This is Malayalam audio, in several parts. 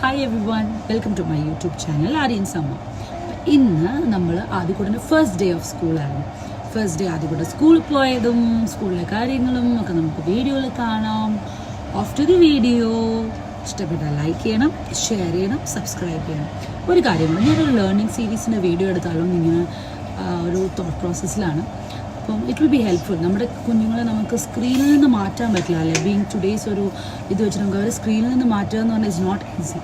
Hi everyone welcome to my YouTube channel Aryan സമ്മ ഇന്ന് നമ്മൾ ആദ്യകൂടന്റെ ഫസ്റ്റ് ഡേ ഓഫ് സ്കൂളായിരുന്നു ഫസ്റ്റ് ഡേ ആദ്യകൂടെ സ്കൂളിൽ പോയതും സ്കൂളിലെ കാര്യങ്ങളും ഒക്കെ നമുക്ക് വീഡിയോയിൽ കാണാം. ആഫ്റ്റർ ദി വീഡിയോ ഇഷ്ടപ്പെട്ടാൽ ലൈക്ക് ചെയ്യണം ഷെയർ ചെയ്യണം സബ്സ്ക്രൈബ് ചെയ്യണം. ഒരു കാര്യമുണ്ട് ഞാനൊരു ലേണിംഗ് സീരീസിന്റെ വീഡിയോ എടുത്താലും ഇങ്ങനെ ഒരു തോട്ട് പ്രോസസ്സിലാണ് അപ്പം ഇറ്റ് വിൽ ബി ഹെൽപ്ഫുൾ നമ്മുടെ കുഞ്ഞുങ്ങളെ നമുക്ക് സ്ക്രീനിൽ നിന്ന് മാറ്റാൻ പറ്റില്ല അല്ലെ? ബീങ് ടുഡേയ്സ് ഒരു ഇത് വെച്ച് നമുക്ക് അവരെ സ്ക്രീനിൽ നിന്ന് മാറ്റുക എന്ന് പറഞ്ഞാൽ ഇറ്റ്സ് നോട്ട് ഈസി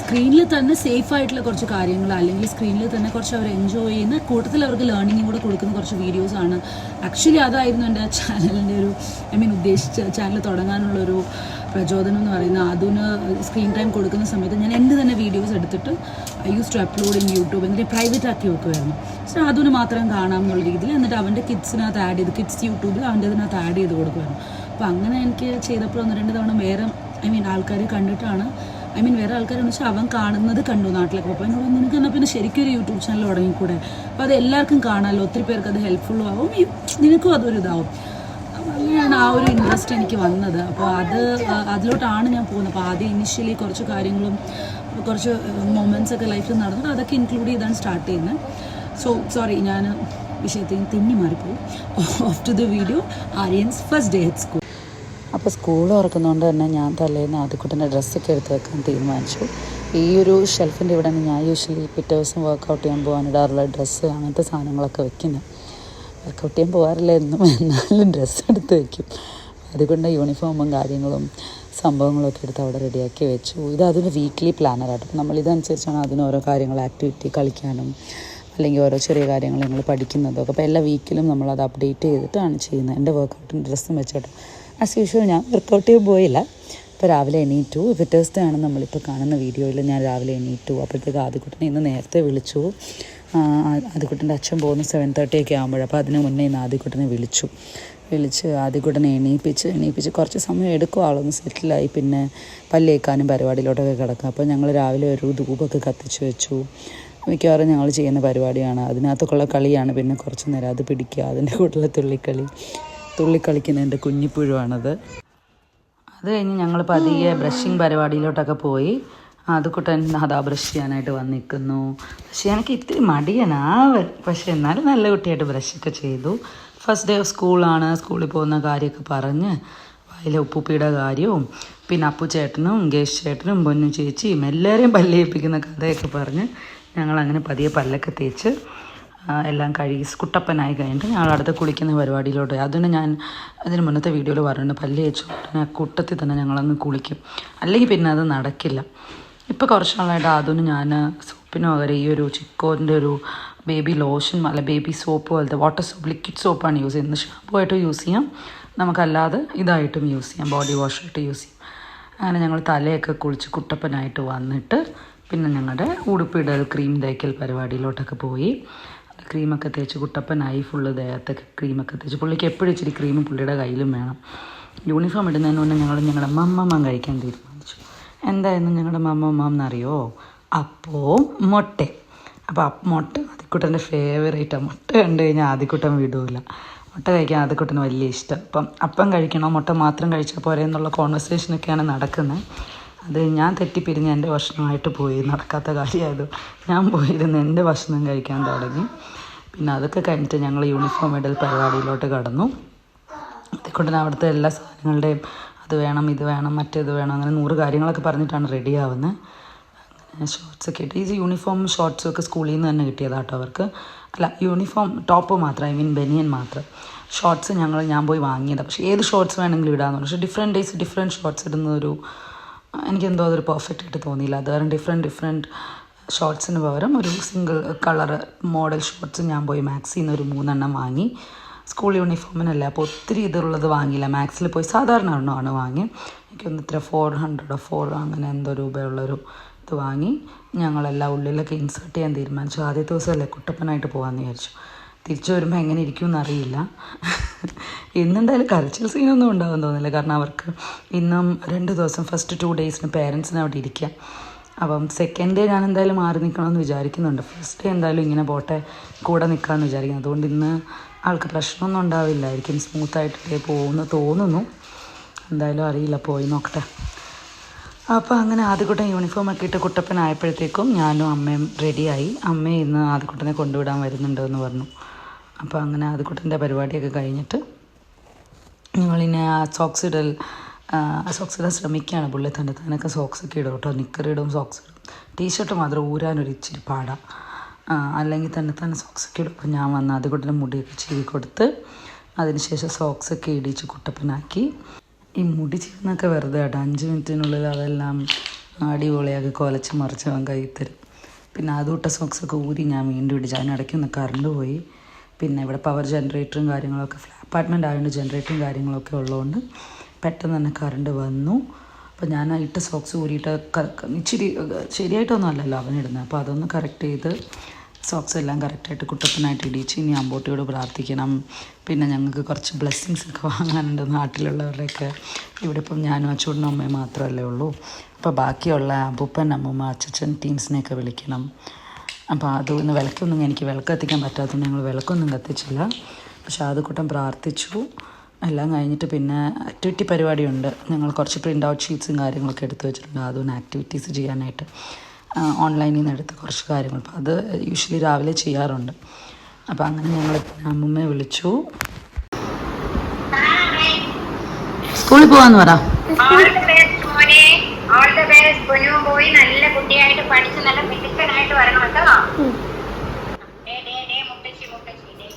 സ്ക്രീനിൽ തന്നെ സേഫ് ആയിട്ടുള്ള കുറച്ച് കാര്യങ്ങൾ അല്ലെങ്കിൽ സ്ക്രീനിൽ തന്നെ കുറച്ച് അവർ എൻജോയ് ചെയ്യുന്ന കൂട്ടത്തിൽ അവർക്ക് ലേണിംഗും കൂടെ കൊടുക്കുന്ന കുറച്ച് വീഡിയോസാണ് ആക്ച്വലി അതായിരുന്നു എന്റെ ചാനലിന്റെ ഒരു ഐ മീൻ ഉദ്ദേശിച്ച ചാനൽ തുടങ്ങാനുള്ളൊരു പ്രചോദനം എന്ന് പറയുന്ന അതിന് സ്ക്രീൻ ടൈം കൊടുക്കുന്ന സമയത്ത് ഞാൻ എന്റെ തന്നെ വീഡിയോസ് എടുത്തിട്ട് I use to upload in YouTube എന്നിട്ട് പ്രൈവറ്റ് ആക്കി വെക്കുമായിരുന്നു സോ അതിന് മാത്രം കാണാം എന്നുള്ള രീതിയിൽ എന്നിട്ട് അവന്റെ കിഡ്സിനകത്ത് ആഡ് ചെയ്ത് കിഡ്സ് യൂട്യൂബിൽ അവന്റെ ഇതിനകത്ത് ആഡ് ചെയ്ത് കൊടുക്കുമായിരുന്നു അപ്പോൾ അങ്ങനെ എനിക്ക് ചെയ്തപ്പോൾ ഒന്ന് രണ്ട് തവണ വേറെ ഐ മീൻ ആൾക്കാർ കണ്ടിട്ടാണ് ഐ മീൻ വേറെ ആൾക്കാരെന്ന് വെച്ചാൽ അവൻ കാണുന്നത് കണ്ടു നാട്ടിലേക്ക്. അപ്പോൾ എന്നോട് നിനക്ക് എന്നാൽ പിന്നെ ശരിക്കും ഒരു യൂട്യൂബ് ചാനൽ തുടങ്ങിക്കൂടെ? അപ്പോൾ അത് എല്ലാവർക്കും കാണാമല്ലോ ഒത്തിരി പേർക്ക് അത് ഹെൽപ്ഫുള്ളും ആവും നിനക്കും അതൊരു ഇതാവും. അങ്ങനെയാണ് ആ ഒരു ഇൻട്രസ്റ്റ് എനിക്ക് വന്നത്. അപ്പോൾ അത് അതിലോട്ടാണ് ഞാൻ പോകുന്നത്. അപ്പോൾ ആദ്യം ഇനിഷ്യലി കുറച്ച് കാര്യങ്ങളും കുറച്ച് മൊമെന്റ്സ് ഒക്കെ ലൈഫിൽ നടന്നിട്ട് അതൊക്കെ ഇൻക്ലൂഡ് ചെയ്താണ് സ്റ്റാർട്ട് ചെയ്യുന്നത്. സോ സോറി ഞാൻ വിഷയത്തിൽ തിന്നി മാറിപ്പോയി. Off to the video Aryan's first day at school അപ്പോൾ സ്കൂൾ തുറക്കുന്നതുകൊണ്ട് തന്നെ ഞാൻ തലേന്ന് ആദ്യക്കുട്ടന്റെ ഡ്രസ്സൊക്കെ എടുത്ത് വെക്കാൻ തീരുമാനിച്ചു. ഈ ഒരു ഷെൽഫിന്റെ ഇവിടെയാണ് ഞാൻ യൂഷ്വലി പിറ്റേ ദിവസം വർക്കൗട്ട് ചെയ്യാൻ പോകാൻ ഇടാറുള്ള ഡ്രസ്സ് അങ്ങനത്തെ സാധനങ്ങളൊക്കെ വെക്കുന്നത്. വർക്കൗട്ട് ചെയ്യാൻ പോകാറില്ല. എന്നും എന്നാലും ഡ്രസ്സ് എടുത്ത് വയ്ക്കും അതുകൊണ്ട് യൂണിഫോമും കാര്യങ്ങളും സംഭവങ്ങളൊക്കെ എടുത്ത് അവിടെ റെഡിയാക്കി വെച്ചു. ഇത് അതിന് വീക്ക്ലി പ്ലാനറായിട്ട് നമ്മൾ ഇതനുസരിച്ചാണ് അതിന് ഓരോ കാര്യങ്ങൾ ആക്ടിവിറ്റി കളിക്കാനും അല്ലെങ്കിൽ ഓരോ ചെറിയ കാര്യങ്ങൾ ഞങ്ങൾ പഠിക്കുന്നതൊക്കെ അപ്പോൾ എല്ലാ വീക്കിലും നമ്മളത് അപ്ഡേറ്റ് ചെയ്തിട്ടാണ് ചെയ്യുന്നത്. എന്റെ വർക്കൗട്ടും ഡ്രസ്സും വെച്ചോട്ടോ. ആസ് യൂഷ്വൽ ഞാൻ വർക്കൗട്ട് ചെയ്യാൻ പോയില്ല. ഇപ്പോൾ രാവിലെ എണീറ്റു. ഫിറ്റേഴ്സ് ആണ് നമ്മളിപ്പോൾ കാണുന്ന വീഡിയോയിൽ ഞാൻ രാവിലെ എണീറ്റു. അപ്പോഴത്തേക്ക് ആദ്യക്കുട്ടനെ ഇന്ന് നേരത്തെ വിളിച്ചു. ആദ്യക്കുട്ടന്റെ അച്ഛൻ പോകുന്ന സെവൻ തേർട്ടി ഒക്കെ ആകുമ്പോൾ അപ്പോൾ അതിന് മുന്നേ ഇന്ന് ആദ്യക്കുട്ടനെ വിളിച്ചു. വിളിച്ച് ആദ്യക്കുട്ടനെ എണീപ്പിച്ച് എണീപ്പിച്ച് കുറച്ച് സമയം എടുക്കും. ആളൊന്ന് സെറ്റിലായി പിന്നെ പല്ലേക്കാനും പരിപാടിയിലോട്ടൊക്കെ കിടക്കും. അപ്പോൾ ഞങ്ങൾ രാവിലെ ഒരു ധൂപൊക്കെ കത്തിച്ച് വെച്ചു. മിക്കവാറും ഞങ്ങൾ ചെയ്യുന്ന പരിപാടിയാണ്. അതിനകത്തൊക്കെയുള്ള കളിയാണ് പിന്നെ കുറച്ച് നേരം അത് പിടിക്കുക. അതിന്റെ കൂടെയുള്ള തുള്ളിക്കളി. തുള്ളിക്കളിക്കുന്ന എന്റെ കുഞ്ഞിപ്പുഴുവാണത്. അത് കഴിഞ്ഞ് ഞങ്ങൾ പതിയെ ബ്രഷിങ് പരിപാടിയിലോട്ടൊക്കെ പോയി. അതുകൂട്ടൻ അതാ ബ്രഷ് ചെയ്യാനായിട്ട് വന്നിരിക്കുന്നു. പക്ഷേ എനിക്ക് ഇത്തിരി മടിയനാവൻ പക്ഷേ എന്നാലും നല്ല കുട്ടിയായിട്ട് ബ്രഷൊക്കെ ചെയ്തു. ഫസ്റ്റ് ഡേ ഓഫ് സ്കൂളാണ് സ്കൂളിൽ പോകുന്ന കാര്യമൊക്കെ പറഞ്ഞ് അതിലെ ഉപ്പുപ്പിയുടെ കാര്യവും പിന്നെ അപ്പു ചേട്ടനും ഗേഷ് ചേട്ടനും പൊന്നു ചേച്ചിയും എല്ലാവരെയും പല്ലേൽപ്പിക്കുന്ന കഥയൊക്കെ പറഞ്ഞ് ഞങ്ങൾ അങ്ങനെ പതിയെ പല്ലൊക്കെ തേച്ച് എല്ലാം കഴുകി കുട്ടപ്പനായി കഴിഞ്ഞിട്ട് ഞങ്ങൾ അടുത്ത് കുളിക്കുന്ന പരിപാടിയിലോട്ട്. അതിന് ഞാൻ അതിന് മുന്നത്തെ വീഡിയോയിൽ പറഞ്ഞിട്ടുണ്ട്. പല്ല് തേച്ച് കൂട്ടത്തിൽ തന്നെ ഞങ്ങളങ്ങ് കുളിക്കും. അല്ലെങ്കിൽ പിന്നെ അത് നടക്കില്ല. ഇപ്പോൾ കുറച്ച് നാളായിട്ട് ആദ്യം ഞാൻ സോപ്പിന് പകരം ഈ ഒരു ചിക്കോന്റെ ഒരു ബേബി ലോഷൻ അല്ല ബേബി സോപ്പ് പോലത്തെ വാട്ടർ സോപ്പ് ലിക്വിഡ് സോപ്പാണ് യൂസ് ചെയ്യുന്നത്. ഷാമ്പു ആയിട്ട് യൂസ് ചെയ്യാം. നമുക്കല്ലാതെ ഇതായിട്ടും യൂസ് ചെയ്യാം. ബോഡി വാഷായിട്ട് യൂസ് ചെയ്യാം. അങ്ങനെ ഞങ്ങൾ തലയൊക്കെ കുളിച്ച് കുട്ടപ്പനായിട്ട് വന്നിട്ട് പിന്നെ ഞങ്ങളുടെ ഉടുപ്പിടൽ ക്രീം തേക്കൽ പരിപാടിയിലോട്ടൊക്കെ പോയി. ക്രീമൊക്കെ തേച്ച് കുട്ടപ്പനായി ഫുള്ള് ദേഹത്തൊക്കെ ക്രീമൊക്കെ തേച്ച് പുള്ളിക്ക് എപ്പോഴും ഇച്ചിരി ക്രീം പുള്ളിയുടെ കയ്യിലും വേണം. യൂണിഫോം ഇടുന്നതിന് മുന്നേ ഞങ്ങൾ ഞങ്ങളുടെ മമ്മമ്മ കഴിക്കാൻ തീരുമാനിച്ചു. എന്തായിരുന്നു ഞങ്ങളുടെ അമ്മ എന്നറിയോ അപ്പോ മുട്ട. അപ്പോൾ അപ്പ മുട്ട ആദ്യക്കുട്ടന്റെ ഫേവറേറ്റാണ് മുട്ട കണ്ടു കഴിഞ്ഞാൽ ആദ്യക്കുട്ടൻ വിടൂല. മുട്ട കഴിക്കാൻ ആദ്യക്കുട്ടന് വലിയ ഇഷ്ടം. അപ്പം അപ്പം കഴിക്കണോ? മുട്ട മാത്രം കഴിച്ചാൽ പോരെ എന്നുള്ള കോൺവെർസേഷനൊക്കെയാണ് നടക്കുന്നത് അത് ഞാൻ തെറ്റിപ്പിരിഞ്ഞ് എന്റെ ഭക്ഷണമായിട്ട് പോയി. നടക്കാത്ത കാര്യമായത് ഞാൻ പോയിരുന്ന് എന്റെ ഭക്ഷണം കഴിക്കാൻ തുടങ്ങി. പിന്നെ അതൊക്കെ കഴിഞ്ഞിട്ട് ഞങ്ങൾ യൂണിഫോം ഇടൽ പരിപാടിയിലോട്ട് കടന്നു. അതുകൊണ്ട് അവിടുത്തെ എല്ലാ സാധനങ്ങളുടെയും അത് വേണം ഇത് വേണം മറ്റേത് വേണം അങ്ങനെ നൂറ് കാര്യങ്ങളൊക്കെ പറഞ്ഞിട്ടാണ് റെഡി ആവുന്നത് ഷോർട്സൊക്കെ ഇട്ട്. ഈ യൂണിഫോം ഷോർട്സും ഒക്കെ സ്കൂളിൽ നിന്ന് തന്നെ കിട്ടിയതാട്ടോ അവർക്ക്. അല്ല യൂണിഫോം ടോപ്പ് മാത്രം ഐ മീൻ ബനിയൻ മാത്രം. ഷോർട്സ് ഞങ്ങൾ ഞാൻ പോയി വാങ്ങിയതാണ് പക്ഷേ ഏത് ഷോർട്സ് വേണമെങ്കിലും ഇടാമെന്ന് പക്ഷേ ഡിഫറെന്റ് ഡേയ്സ് ഡിഫറെന്റ് ഷോർട്സ് ഇടുന്നൊരു എനിക്കെന്തോ അതൊരു പെർഫെക്റ്റ് ആയിട്ട് തോന്നിയില്ല. അത് കാരണം ഡിഫറെന്റ് ഡിഫറെന്റ് ഷോർട്സിന് പകരം ഒരു സിംഗിൾ കളർ മോഡൽ ഷോർട്സ് ഞാൻ പോയി മാക്സിൽ നിന്ന് ഒരു മൂന്നെണ്ണം വാങ്ങി. സ്കൂൾ യൂണിഫോമിനല്ല അപ്പോൾ ഒത്തിരി ഇതുള്ളത് വാങ്ങിയില്ല. മാക്സിൽ പോയി സാധാരണ എണ്ണമാണ് വാങ്ങി. എനിക്കൊന്ന് ഇത്ര ഫോർ ഹൺഡ്രഡോ ഫോർ അങ്ങനെ എന്തോ രൂപയുള്ളൊരു ഇത് വാങ്ങി. ഞങ്ങളെല്ലാം ഉള്ളിലൊക്കെ ഇൻസേർട്ട് ചെയ്യാൻ തീരുമാനിച്ചു. ആദ്യത്തെ ദിവസമല്ലേ കുട്ടപ്പനായിട്ട് പോകാമെന്ന് വിചാരിച്ചു. തിരിച്ചു വരുമ്പോൾ എങ്ങനെ ഇരിക്കുമെന്ന് അറിയില്ല. ഇന്നെന്തായാലും കരച്ചിൽ സീനൊന്നും ഉണ്ടാകുമെന്ന് തോന്നുന്നില്ല കാരണം അവർക്ക് ഇന്നും രണ്ട് ദിവസം ഫസ്റ്റ് ടു ഡേയ്സിന് പേരൻസിന് അവിടെ ഇരിക്കാം. അപ്പം സെക്കൻഡ് ഡേ ഞാൻ എന്തായാലും മാറി നിൽക്കണമെന്ന് വിചാരിക്കുന്നുണ്ട്. ഫസ്റ്റ് ഡേ എന്തായാലും ഇങ്ങനെ പോട്ടെ കൂടെ നിൽക്കാമെന്ന് വിചാരിക്കുന്നു. അതുകൊണ്ട് ഇന്ന് ആൾക്ക് പ്രശ്നമൊന്നും ഉണ്ടാവില്ലായിരിക്കും. സ്മൂത്തായിട്ട് പോകുമെന്ന് തോന്നുന്നു. എന്തായാലും അറിയില്ല പോയി നോക്കട്ടെ. അപ്പോൾ അങ്ങനെ ആദ്യക്കുട്ടൻ യൂണിഫോം ഒക്കെ ഇട്ട് കുട്ടപ്പനായപ്പോഴത്തേക്കും ഞാനും അമ്മയും റെഡിയായി അമ്മ ഇന്ന് ആദ്യക്കുട്ടനെ കൊണ്ടുവിടാൻ വരുന്നുണ്ട് എന്ന് പറഞ്ഞു. അപ്പോൾ അങ്ങനെ ആദ്യക്കുട്ടന്റെ പരിപാടിയൊക്കെ കഴിഞ്ഞിട്ട് ഞങ്ങളിനി ആ സോക്സ് ഇടൽ ആ സോക്സ് ഇടാൻ ശ്രമിക്കുകയാണ്. പുള്ളി തന്നെ തനക്ക് സോക്സ് ഒക്കെ ഇടും കേട്ടോ. നിക്കർ ഇടും സോക്സ് ഇടും. ടീഷർട്ട് മാത്രം ഊരാനൊരു ഇച്ചിരി പാടാം. അല്ലെങ്കിൽ തന്നെ തന്നെ സോക്സ് ഒക്കെ ഇടും. അപ്പോൾ ഞാൻ വന്ന് അതുകൊണ്ട് മുടിയൊക്കെ ചീവി കൊടുത്ത് അതിനുശേഷം സോക്സ് ഒക്കെ ഇടിച്ച് കുട്ടപ്പനാക്കി. ഈ മുടി ചീർന്നൊക്കെ വെറുതെ കേട്ടോ. അഞ്ച് മിനിറ്റിനുള്ളിൽ അതെല്ലാം അടിപൊളിയാക്കി കൊലച്ച് മറിച്ച് അവൻ കൈ തരും. പിന്നെ അതുവിട്ട സോക്സൊക്കെ ഊരി ഞാൻ വീണ്ടും ഇടിച്ചു അതിനിടയ്ക്ക് ഒന്ന് കറണ്ട് പോയി. പിന്നെ ഇവിടെ പവർ ജനറേറ്ററും കാര്യങ്ങളൊക്കെ അപ്പാർട്ട്മെന്റ് ആയതുകൊണ്ട് ജനറേറ്ററും കാര്യങ്ങളൊക്കെ ഉള്ളതുകൊണ്ട് പെട്ടെന്ന് തന്നെ കറണ്ട് വന്നു. അപ്പോൾ ഞാൻ ഇട്ട സോക്സ് ഊരിയിട്ട് ഇച്ചിരി ശരിയായിട്ടൊന്നും അല്ലല്ലോ അവനിടുന്നത്. അപ്പോൾ അതൊന്ന് കറക്റ്റ് ചെയ്ത് സോക്സ് എല്ലാം കറക്റ്റായിട്ട് കുട്ടപ്പനായിട്ട് ഇടിച്ച് ഇനി അമ്പോട്ടിയോട് പ്രാർത്ഥിക്കണം. പിന്നെ ഞങ്ങൾക്ക് കുറച്ച് ബ്ലെസ്സിങ്സ് ഒക്കെ വാങ്ങാനുണ്ട് നാട്ടിലുള്ളവരുടെയൊക്കെ. ഇവിടെ ഇപ്പം ഞാനും അച്ചൂടനും അമ്മയും മാത്രമല്ലേ ഉള്ളൂ. അപ്പോൾ ബാക്കിയുള്ള അപ്പൂപ്പൻ അമ്മൂമ്മ അച്ചച്ചൻ ടീംസിനെയൊക്കെ വിളിക്കണം. അപ്പോൾ അത് ഇന്ന് വിളക്കൊന്നും എനിക്ക് വിളക്ക് കത്തിക്കാൻ പറ്റാത്തതുകൊണ്ട് ഞങ്ങൾ വിളക്കൊന്നും കത്തിച്ചില്ല. പക്ഷെ ആദ്യക്കൂട്ടം പ്രാർത്ഥിച്ചു. എല്ലാം കഴിഞ്ഞിട്ട് പിന്നെ ആക്ടിവിറ്റി പരിപാടിയുണ്ട്. ഞങ്ങൾ കുറച്ച് പ്രിന്റ് ഔട്ട് ഷീറ്റ്സും കാര്യങ്ങളൊക്കെ എടുത്ത് വെച്ചിട്ടുണ്ട്. അതൊന്ന് ആക്ടിവിറ്റീസ് ചെയ്യാനായിട്ട് ഓൺലൈനിൽ നിന്ന് എടുത്ത് കുറച്ച് കാര്യങ്ങൾ. അപ്പോൾ അത് യൂഷ്വലി രാവിലെ ചെയ്യാറുണ്ട്. അപ്പോൾ അങ്ങനെ ഞങ്ങൾ അമ്മമ്മയെ വിളിച്ചു. സ്കൂളിൽ പോകാന്ന് പറ. പോയി നല്ല കുട്ടിയായിട്ട് പഠിച്ച് നല്ല മിടുക്കനായിട്ട് വരണം കേട്ടോ ഡേ ഡേ ഡേ മുത്തശ്ശി മുത്തശ്ശി ഡേ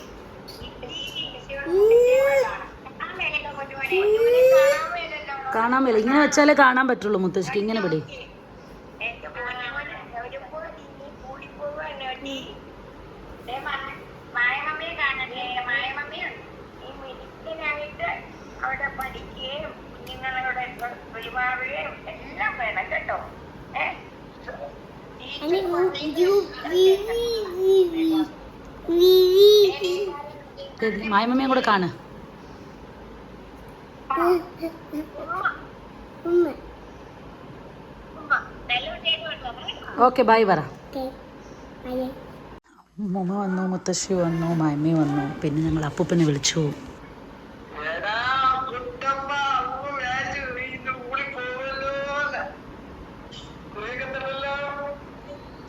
ഈ മിസ്സിയോട് മുത്തശ്ശിയോട് കാണാം. കാണാൻ മേലല്ലോ പൊന്നുമോനെ. പൊന്നുമോനെ കാണാൻ മേലല്ലോ. കാണാൻ ഇങ്ങനെ വെച്ചാലേ കാണാൻ പറ്റുള്ളൂ മുത്തശ്ശിക്ക്. ഇങ്ങനെ പിടി. കേട്ടി. അവിടെ പഠിക്കുകയും കുഞ്ഞുങ്ങളോട് പെരുമാറുകയും എല്ലാം വേണം മായമ്മയും കൂടെ കാണ്. ഓക്കെ ബൈ പറ. ഉമ്മ വന്നു മുത്തശ്ശി വന്നു മമ്മി വന്നു പിന്നെ ഞങ്ങൾ അപ്പൂപ്പനെ വിളിച്ചു. പറ. വീണ്ടും കൂടി പോവല്ലോ കേൾക്കുന്നുണ്ടല്ലോ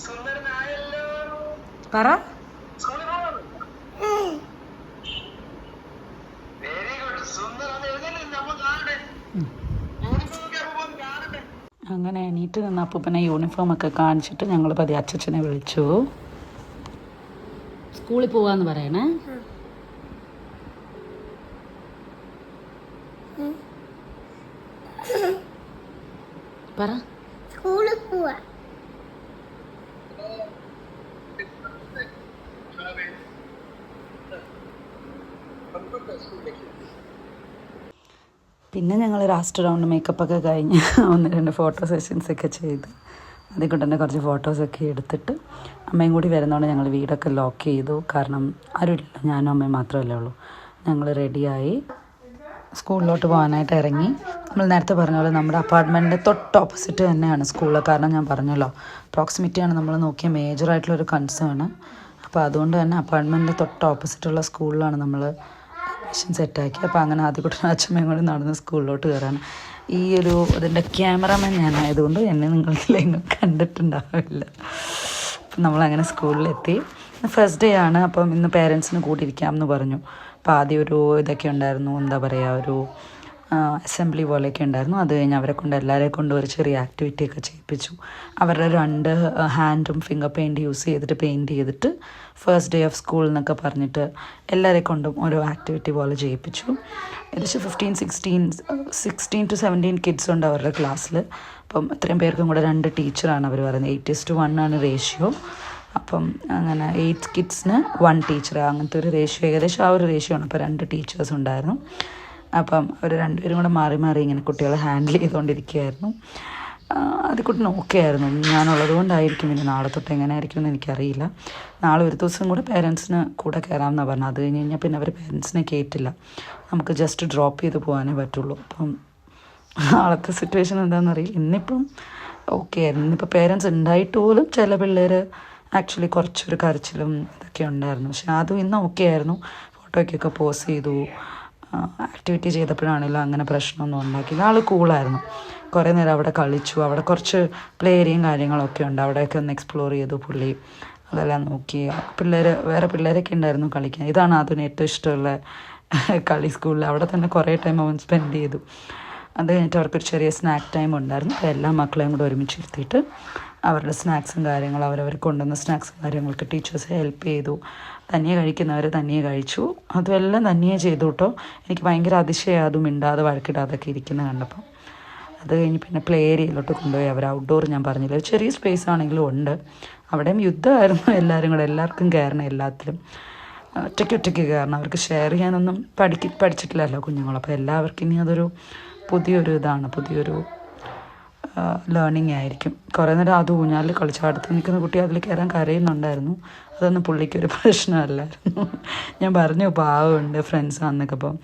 സുന്ദരനായല്ലോ പറ സ്കൂളിൽ പോകുന്നു വെരി ഗുഡ് സുന്ദരൻ എഴുതല്ലേ നമ്മ കാണണ്ടേ യൂണിഫോമൊക്കെ ആകുമ്പോൾ കാണണ്ടേ അങ്ങനെ എണീറ്റ് നിന്ന് അപ്പൂപ്പനെ യൂണിഫോമൊക്കെ കാണിച്ചിട്ട് ഞങ്ങൾ പതി അച്ഛനെ വിളിച്ചു. സ്കൂളിൽ പോവാന്ന് പറയണേ? പറ സ്കൂളിൽ പോവാ പിന്നെ ഞങ്ങൾ ലാസ്റ്റ് റൗണ്ട് മേക്കപ്പ് ഒക്കെ കഴിഞ്ഞ് ഒന്ന് രണ്ട് ഫോട്ടോ സെഷൻസ് ഒക്കെ ചെയ്ത്. അതിൽ കൊണ്ട് തന്നെ കുറച്ച് ഫോട്ടോസൊക്കെ എടുത്തിട്ട് അമ്മയും കൂടി വരുന്നതുകൊണ്ട് ഞങ്ങൾ വീടൊക്കെ ലോക്ക് ചെയ്തു. കാരണം ആരുമില്ല. ഞാനും അമ്മയും മാത്രമല്ലേ ഉള്ളൂ. ഞങ്ങൾ റെഡിയായി സ്കൂളിലോട്ട് പോകാനായിട്ട് ഇറങ്ങി. നമ്മൾ നേരത്തെ പറഞ്ഞ പോലെ നമ്മുടെ അപ്പാർട്ട്മെന്റിന്റെ തൊട്ട് ഓപ്പോസിറ്റ് തന്നെയാണ് സ്കൂൾ കാരണം ഞാൻ പറഞ്ഞല്ലോ പ്രോക്സിമിറ്റിയാണ് നമ്മൾ നോക്കിയ മേജറായിട്ടുള്ളൊരു കൺസേൺ അപ്പോൾ അതുകൊണ്ട് തന്നെ അപ്പാർട്ട്മെന്റിന്റെ തൊട്ട് ഓപ്പോസിറ്റുള്ള സ്കൂളിലാണ് നമ്മൾ അഡ്മിഷൻ സെറ്റാക്കി. അപ്പോൾ അങ്ങനെ ആദ്യ കുട്ടൻ അച്ഛമ്മയും കൂടി നടന്ന് സ്കൂളിലോട്ട് കയറാണ്. ഈ ഒരു ഇതിന്റെ ക്യാമറമാൻ ഞാനായതുകൊണ്ട് എന്നെ നിങ്ങളിലെങ്ങും കണ്ടിട്ടുണ്ടാവില്ല. അപ്പം നമ്മളങ്ങനെ സ്കൂളിലെത്തി. ഫസ്റ്റ് ഡേ ആണ്. അപ്പം ഇന്ന് പേരൻസിന് കൂട്ടിയിരിക്കാം എന്ന് പറഞ്ഞു. അപ്പോൾ ആദ്യം ഒരു ഇതൊക്കെ ഉണ്ടായിരുന്നു. എന്താ പറയുക ഒരു അസംബ്ലി പോലെയൊക്കെ ഉണ്ടായിരുന്നു. അത് കഴിഞ്ഞ് അവരെ കൊണ്ട് എല്ലാവരെയും കൊണ്ട് ഒരു ചെറിയ ആക്ടിവിറ്റി ഒക്കെ ചെയ്യിപ്പിച്ചു. അവരുടെ രണ്ട് ഹാൻഡും ഫിംഗർ പെയിന്റ് യൂസ് ചെയ്തിട്ട് പെയിന്റ് ചെയ്തിട്ട് ഫസ്റ്റ് ഡേ ഓഫ് സ്കൂൾ എന്നൊക്കെ പറഞ്ഞിട്ട് എല്ലാവരെ കൊണ്ടും ഓരോ ആക്ടിവിറ്റി പോലെ ചെയ്യിപ്പിച്ചു. ഏകദേശം fifteen sixteen sixteen to seventeen kids ഉണ്ട് അവരുടെ ക്ലാസ്സിൽ അപ്പം ഇത്രയും പേർക്കും കൂടെ രണ്ട് ടീച്ചറാണ് അവർ പറയുന്നത്. എയ്റ്റ് ടു വൺ ആണ് റേഷ്യോ അപ്പം അങ്ങനെ എയ്റ്റ് കിഡ്സിന് വൺ ടീച്ചർ അങ്ങനത്തെ ഒരു റേഷ്യോ ഏകദേശം ആ ഒരു റേഷ്യോ ആണ്. അപ്പോൾ രണ്ട് ടീച്ചേഴ്സ് ഉണ്ടായിരുന്നു. അപ്പം അവർ രണ്ടുപേരും കൂടെ മാറി മാറി ഇങ്ങനെ കുട്ടികളെ ഹാൻഡിൽ ചെയ്തുകൊണ്ടിരിക്കുകയായിരുന്നു അത് കുട്ടി ഓക്കെ ആയിരുന്നു ഞാനുള്ളത് കൊണ്ടായിരിക്കും ഇനി നാളെ തൊട്ട് എങ്ങനെ ആയിരിക്കും എന്ന് എനിക്കറിയില്ല. നാളെ ഒരു ദിവസം കൂടെ പേരൻസിന് കൂടെ കയറാമെന്നാണ് പറഞ്ഞത്. അത് കഴിഞ്ഞ് കഴിഞ്ഞാൽ പിന്നെ അവർ പേരൻസിനെ കയറ്റില്ല നമുക്ക് ജസ്റ്റ് ഡ്രോപ്പ് ചെയ്ത് പോകാനേ പറ്റുള്ളൂ. അപ്പം നാളത്തെ സിറ്റുവേഷൻ എന്താണെന്ന് അറിയില്ല ഇന്നിപ്പം ഓക്കെ ആയിരുന്നു. ഇന്നിപ്പോൾ പേരൻസ് ഉണ്ടായിട്ട് പോലും ചില പിള്ളേർ ആക്ച്വലി കുറച്ചൊരു കരച്ചിലും ഇതൊക്കെ ഉണ്ടായിരുന്നു. പക്ഷെ അതും ഇന്ന് ഓക്കെ ആയിരുന്നു. ഫോട്ടോയ്ക്കൊക്കെ പോസ് ചെയ്തു. ആക്ടിവിറ്റി ചെയ്തപ്പോഴാണെങ്കിലും അങ്ങനെ പ്രശ്നമൊന്നും ഉണ്ടാക്കിയില്ല ആൾ കൂളായിരുന്നു. കുറേ നേരം അവിടെ കളിച്ചു. അവിടെ കുറച്ച് പ്ലേ ഏരിയയും കാര്യങ്ങളൊക്കെ ഉണ്ട്. അവിടെയൊക്കെ ഒന്ന് എക്സ്പ്ലോർ ചെയ്തു പുള്ളി. അതെല്ലാം നോക്കി. പിള്ളേർ വേറെ പിള്ളേരൊക്കെ ഉണ്ടായിരുന്നു കളിക്കാൻ. ഇതാണ് അതിന് ഏറ്റവും ഇഷ്ടമുള്ള കളി സ്കൂളിൽ അവിടെ തന്നെ കുറേ ടൈം അവൻ സ്പെൻഡ് ചെയ്തു. അത് കഴിഞ്ഞിട്ട് അവർക്കൊരു ചെറിയ സ്നാക്ക് ടൈം ഉണ്ടായിരുന്നു. അപ്പോൾ എല്ലാ മക്കളെയും കൂടെ ഒരുമിച്ച് ഇരുത്തിയിട്ട് അവരുടെ സ്നാക്സും കാര്യങ്ങളും അവരവർ കൊണ്ടുവന്ന സ്നാക്സും കാര്യങ്ങളൊക്കെ ടീച്ചേഴ്സ് ഹെൽപ്പ് ചെയ്തു. തനിയെ കഴിക്കുന്നവർ തനിയെ കഴിച്ചു. അതുമെല്ലാം തനിയെ ചെയ്തു കേട്ടോ എനിക്ക് ഭയങ്കര അതിശയം അതും മിണ്ടാതെ വഴക്കിടാതൊക്കെ ഇരിക്കുന്നത് കണ്ടപ്പോൾ അത് കഴിഞ്ഞ് പിന്നെ പ്ലേ ഏരിയയിലോട്ട് കൊണ്ടുപോയി. അവർ ഔട്ട്ഡോർ ഞാൻ പറഞ്ഞില്ല ചെറിയ സ്പേസ് ആണെങ്കിലും ഉണ്ട്. അവിടെയും യുദ്ധമായിരുന്നു എല്ലാവരും കൂടെ. എല്ലാവർക്കും കയറണം എല്ലാത്തിലും. ഒറ്റയ്ക്ക് ഒറ്റയ്ക്ക് കയറണം അവർക്ക് ഷെയർ ചെയ്യാനൊന്നും പഠിക്ക പഠിച്ചിട്ടില്ലല്ലോ കുഞ്ഞുങ്ങൾ അപ്പോൾ എല്ലാവർക്കും ഇനി അതൊരു പുതിയൊരു ഇതാണ് പുതിയൊരു ലേണിംഗ് ആയിരിക്കും. കുറേ നേരം അത് ഊഞ്ഞാലിൽ കളിച്ച അടുത്ത് നിൽക്കുന്ന കുട്ടി അതിൽ കയറാൻ കരയുന്നുണ്ടായിരുന്നു. അതൊന്നും പുള്ളിക്കൊരു പ്രശ്നമല്ലായിരുന്നു ഞാൻ പറഞ്ഞു പാവമുണ്ട് ഫ്രണ്ട്സ് അന്നൊക്കെ അപ്പം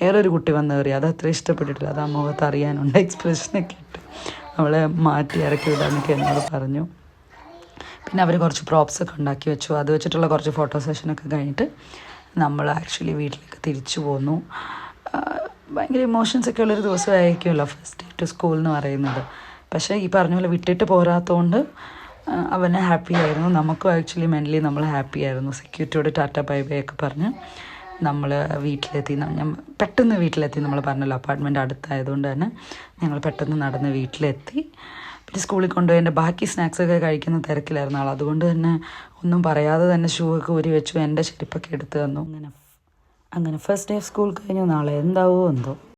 വേറൊരു കുട്ടി വന്ന് കയറി അത് അത്ര ഇഷ്ടപ്പെട്ടിട്ടില്ല. അത് ആ മുഖത്ത് അറിയാനുണ്ട് എക്സ്പ്രഷനൊക്കെ ഇട്ട് അവളെ മാറ്റി ഇറക്കി വിടാന്നൊക്കെ എന്നോട് പറഞ്ഞു. പിന്നെ അവർ കുറച്ച് പ്രോപ്സ് ഒക്കെ ഉണ്ടാക്കി വെച്ചു. അത് വെച്ചിട്ടുള്ള കുറച്ച് ഫോട്ടോ സെഷനൊക്കെ കഴിഞ്ഞിട്ട് നമ്മൾ ആക്ച്വലി വീട്ടിലേക്ക് തിരിച്ചു പോന്നു. ഭയങ്കര ഇമോഷൻസ് ഒക്കെ ഉള്ളൊരു ദിവസമായിരിക്കുമല്ലോ ഫസ്റ്റ് ഡേ ടു സ്കൂൾ എന്ന് പറയുന്നത്. പക്ഷേ ഈ പറഞ്ഞ പോലെ വിട്ടിട്ട് പോരാത്തതുകൊണ്ട് അവനെ ഹാപ്പി ആയിരുന്നു. നമുക്കും ആക്ച്വലി മെന്റലി നമ്മൾ ഹാപ്പി ആയിരുന്നു. സെക്യൂരിറ്റിയോട് ടാറ്റ ബൈ ബൈ ഒക്കെ പറഞ്ഞ് നമ്മൾ വീട്ടിലെത്തി. ഞാൻ പെട്ടെന്ന് വീട്ടിലെത്തി നമ്മൾ പറഞ്ഞല്ലോ. അപ്പാർട്ട്മെന്റ് അടുത്തായതുകൊണ്ട് തന്നെ ഞങ്ങൾ പെട്ടെന്ന് നടന്ന് വീട്ടിലെത്തി. പിന്നെ സ്കൂളിൽ കൊണ്ടുപോയി ബാക്കി സ്നാക്സ് ഒക്കെ കഴിക്കുന്ന തിരക്കിലായിരുന്നു ആൾ അതുകൊണ്ട് തന്നെ ഒന്നും പറയാതെ തന്നെ ഷൂ ഒക്കെ ഊരി വെച്ചു എന്റെ ചെരുപ്പൊക്കെ എടുത്ത് തന്നു. അങ്ങനെ അങ്ങനെ ഫസ്റ്റ് ഡേ സ്കൂൾ കഴിഞ്ഞു. നാളെ എന്താവോ എന്തോ.